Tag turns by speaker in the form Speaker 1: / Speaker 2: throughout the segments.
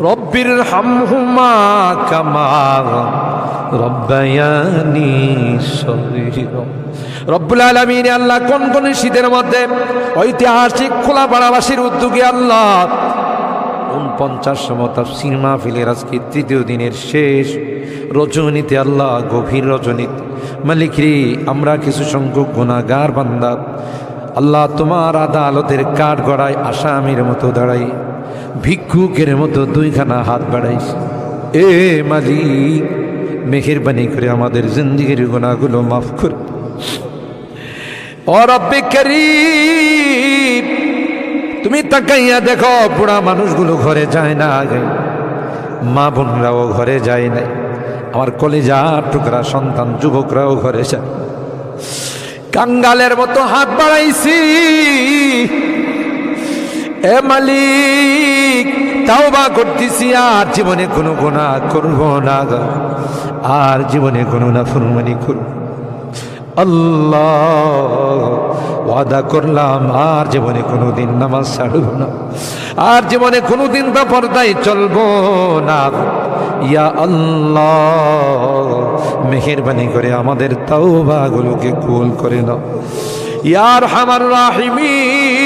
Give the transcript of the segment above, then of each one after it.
Speaker 1: রব্বির হামহুমা কামা রব্বায়ানি শরীর। রব্বুল আলমিন আল্লাহ কোন কোন শীতের মধ্যে ঐতিহাসিক খোলা পাড়াবাসীর উদ্যোগে আল্লাহ পঞ্চাশ সমতাব সিনেমা ফিলের আজকে তৃতীয় দিনের শেষ রজনীতে আল্লাহ গভীর রজনীতে। মালিকরি, আমরা কিছু সংখ্যক গুণাগার বান্দা। আল্লাহ তোমার আদালতের কাঠ গড়ায় আসামির মতো দাঁড়াই। ভিক্ষুকের মতো দুইখানা হাত বাড়াইছি। এ মালিক, মেহেরবানি করে আমাদের জিন্দিগির গুণাগুলো মাফ কর। তুমি তাকাইয়া দেখো, বুড়া মানুষগুলো ঘরে যায় না আগে। মা বোনরাও ঘরে যায় নাই। আমার কলেজা টুকরা সন্তান, যুবকরাও ঘরে যায়। কাঙ্গালের মতো হাত বাড়াইছি। এ মালিক তাও বা করতেছি আর জীবনে কোনো গুণা করব না। আর জীবনে কোনো না ফুরমানি করব আল্লাহ, ওয়াদা করলাম আর জীবনে কোনো দিন নামাজ ছাড়ব না। আর জীবনে কোনো দিন বা পর্দায় চলবো না। ইয়া আল্লাহ, মেহেরবানি করে আমাদের তাওবাগুলোকে কুল করে নাও। ইয়ার হামার রাহিমিন।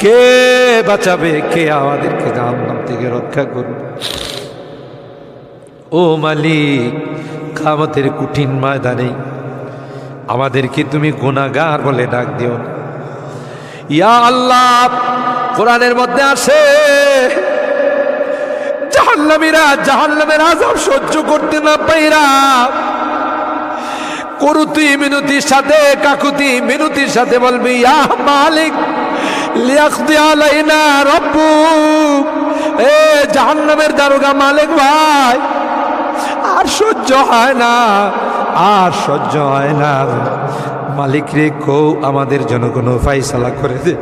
Speaker 1: কে বাঁচাবে কে আমাদেরকে জাহান্নাম থেকে রক্ষা করবে ও মালিক, কামতের কঠিন ময়দানে আমাদেরকে তুমি গুণাগার বলে ডাক দিও। ইয়া আল্লাহ, কোরআনের মধ্যে আসে জাহান্নামীরা জাহান্নামের আজাব সহ্য করতে না পাইরা করুতি মিনতির সাথে, কাকুতি মিনতির সাথে বলবি, ইয়া মালিক লিয়াকদি আলাইনা রব্বু এ জাহান্নামের দারোগা মালিক ভাই, আর সহ্য হয় না, আর সহ্য হয় না মালিক রে কৌ, আমাদের জন্য কোনো ফাইসালা করে দে।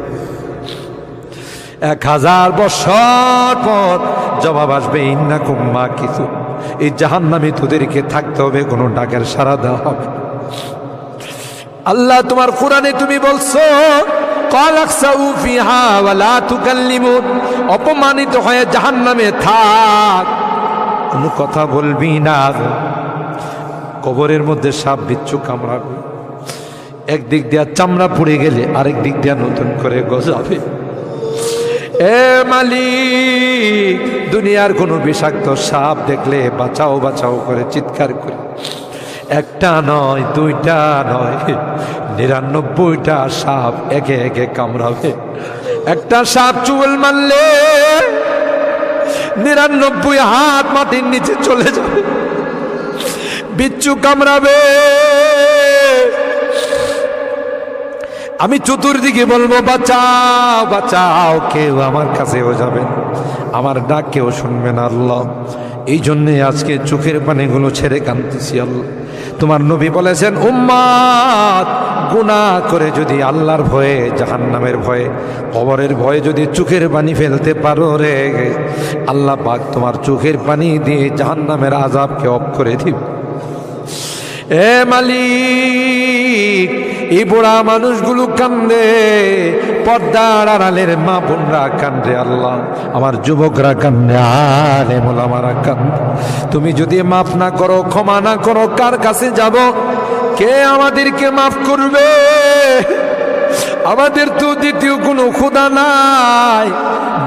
Speaker 1: এক হাজার বছর পর জবাব আসবে ইন্না কুম্মা কিছু এই জাহান্নামে তোদেরকে থাকতে হবে, কোনো ডাকের সারা দেওয়া হবে আল্লাহ, তোমার কোরআনে তুমি বলছো অপমানিত হয়ে জাহান নামে থাক। কোনো কথা বলবি না কবরের মধ্যে সাপ বিচ্ছু কামড়াবে। একদিক দিয়া চামড়া পুড়ে গেলে আরেক দিক দিয়া নতুন করে গজাবে। এ মালিক, দুনিয়ার কোনো বিষাক্ত সাপ দেখলে বাঁচাও বাঁচাও করে চিৎকার করে। একটা নয়, দুইটা নয়, নিরানব্বইটা সাপ একে একে কামড়াবে। একটা সাপ চুল মারলে নিরানব্বই হাত মাটির নিচে চলে যাবে। বিচ্ছু কামড়াবে। আমি চতুর্দিকে বলব, বাঁচাও বাঁচাও, কেউ আমার কাছেও যাবে আমার ডাক কেউ শুনবে না, আল্লাহ। এই জন্যে আজকে চোখের পানিগুলো ছেড়ে কাঁদতেছি, আল্লাহ। তোমার নবী বলেছেন উম্মাদ গুণা করে যদি আল্লাহর ভয়ে, জাহান্নামের ভয়ে, কবরের ভয়ে যদি চোখের পানি ফেলতে পারো রে, আল্লাহ পাক তোমার চোখের পানি দিয়ে জাহান্নামের আজাবকে অফ করে দিব। এ মালিক এই বুড়া মানুষগুলো কান্দে, পর্দার আড়ালের মা বোনরা কান্দে, আল্লাহ, আমার যুবকরা কান্দে, আরে মোলামারা কান্দে। তুমি যদি মাফ না করো, ক্ষমা না করো, কার কাছে যাব? কে আমাদেরকে মাফ করবে? আমাদের তো দ্বিতীয় কোনো খুদা নাই।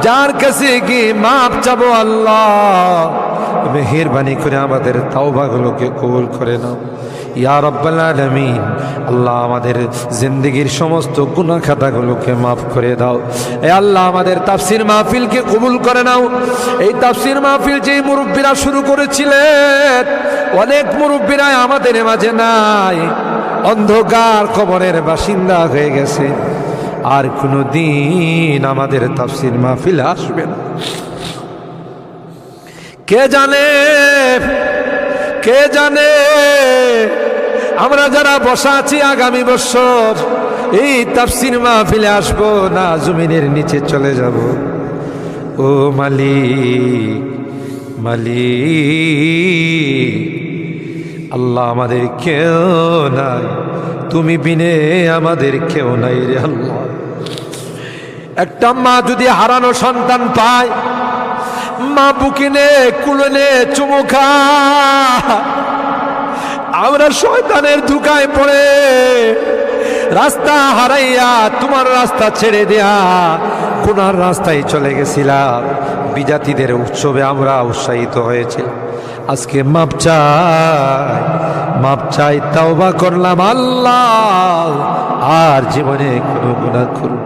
Speaker 1: যার কাছে গিয়ে মাপ চাবো আল্লাহ। মেহেরবানি করে আমাদের তাওবাগুলোকে কবুল করে নাও। ইয়া রব্বাল আল্লাহ আমাদের জিন্দগির সমস্ত গুনাহ খাতাগুলোকে মাফ করে দাও। এ আল্লাহ আমাদের তাফসির মাহফিলকে কবুল করে নাও। এই তাফসির মাহফিল যেই মুরব্বীরা শুরু করেছিলেন, অনেক মুরব্বীরাই আমাদের মাঝে নাই। অন্ধকার কবরের বাসিন্দা হয়ে গেছে। আর কোনো দিন আমাদের তাফসির মাহফিল আসবে না। কে জানে? কে জানে? আমরা যারা বসা আছি আগামী বছর, এই তাফসির মাহফিলে আসব না জমিনের নিচে চলে যাব? ও মালিক মালিক আল্লাহ আমাদের কেউ নাই। তুমি বিনে আমাদের কেউ নাই রে আল্লাহ। একটা মা যদি হারানো সন্তান পায়, মা বুকিনে কুলনে চুমুখা আমরা শয়তানের ধুকায় পড়ে, রাস্তা হারাইয়া তোমার রাস্তা ছেড়ে দেয়া কোনার রাস্তায় চলে গেছিলাম। বিজাতিদের উৎসবে আমরা উৎসাহিত হয়েছিলাম। আজকে মাপ চাই মাপ চাই তাওবা করলাম আল্লাহ আর জীবনে কোনো গুণা করব।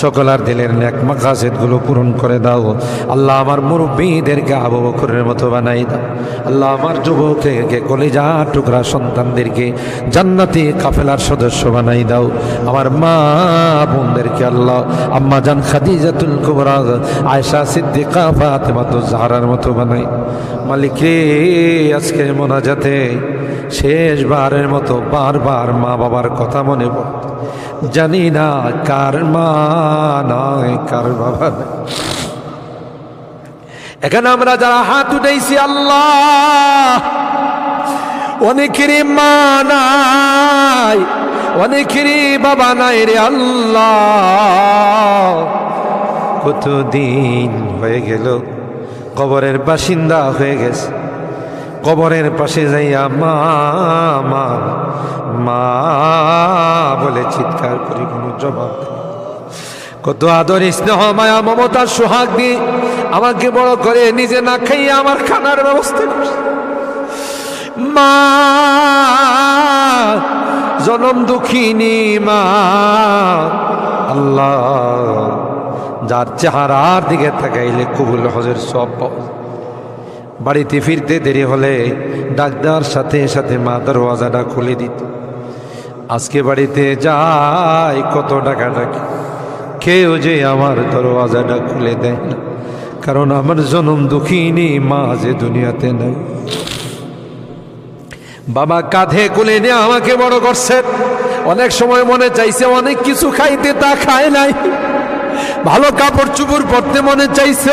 Speaker 1: সকল আর দিলের ন্যাক মাকাসেদগুলো পূরণ করে দাও। আল্লাহ আমার মুরব্বীদেরকে আবু বকরের মতো বানাই দাও। আল্লাহ আমার যুবককে কলেজা টুকরা সন্তানদেরকে জান্নাতি কাফেলার সদস্য বানাই দাও। আমার মা বোনদেরকে আল্লাহ, আম্মা জান খাদিজাতুল কুবরা আয়সা সিদ্দিকা ফাতেমা তো জাহারার মতো বানাই। মালিক আজকে মোনাজাতে শেষবারের মতো বারবার মা বাবার কথা মনে পড়ে। জানি না কার মা নয় কার বাবা। এখানে আমরা যারা হাত উঠেছি আল্লাহ, অনেকেরই মা নাই, অনেকেরই বাবা নাই রে আল্লাহ। কতদিন হয়ে গেল, কবরের বাসিন্দা হয়ে গেছে। কবরের পাশে যাইয়া, মা মা বলে চিৎকার করি, কোনো জবাব কত আদর স্নেহ, মায়া মমতার সোহাগ দিয়ে আমাকে বড় করে নিজে না খাইয়ে আমার খানার ব্যবস্থা মা, জনম দুঃখিনী, মা, আল্লাহ, যার চেহারার দিকে তাকাইলে কবুল হজের সব পাওয়া। বাড়িতে ফিরতে দেরি হলে ডাক্তার সাথে সাথে মা দরওয়াজাটা খুলে দিত। আজকে বাড়িতে যাই, কত টাকা ডাকি কেউ যে আমার দরওয়াজাটা খুলে দেয় না। কারণ আমার জনম দুঃখিনী মা যে দুনিয়াতে নাই। বাবা কাঁধে কুলে নিয়ে আমাকে বড় করছে। অনেক সময় মনে চাইছে, অনেক কিছু খাইতে তা খায় নাই। ভালো কাপড় চুপড় পরতে মনে চাইছে।